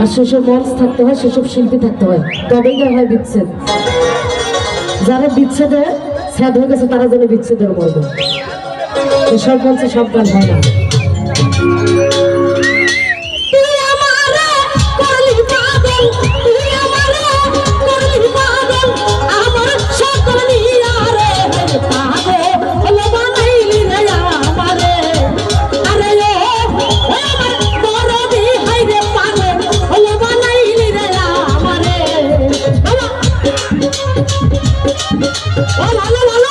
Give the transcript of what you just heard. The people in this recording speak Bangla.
আর সেসব মঞ্চ থাকতে হয়, সেসব শিল্পী থাকতে হয়। তবেই যা হয় বিচ্ছেদ। যারা বিচ্ছেদে স্যাদ হয়ে গেছে, তারা যেন বিচ্ছেদের মর্ম এসব মঞ্চে সব গান হয় না। ভালো ভালো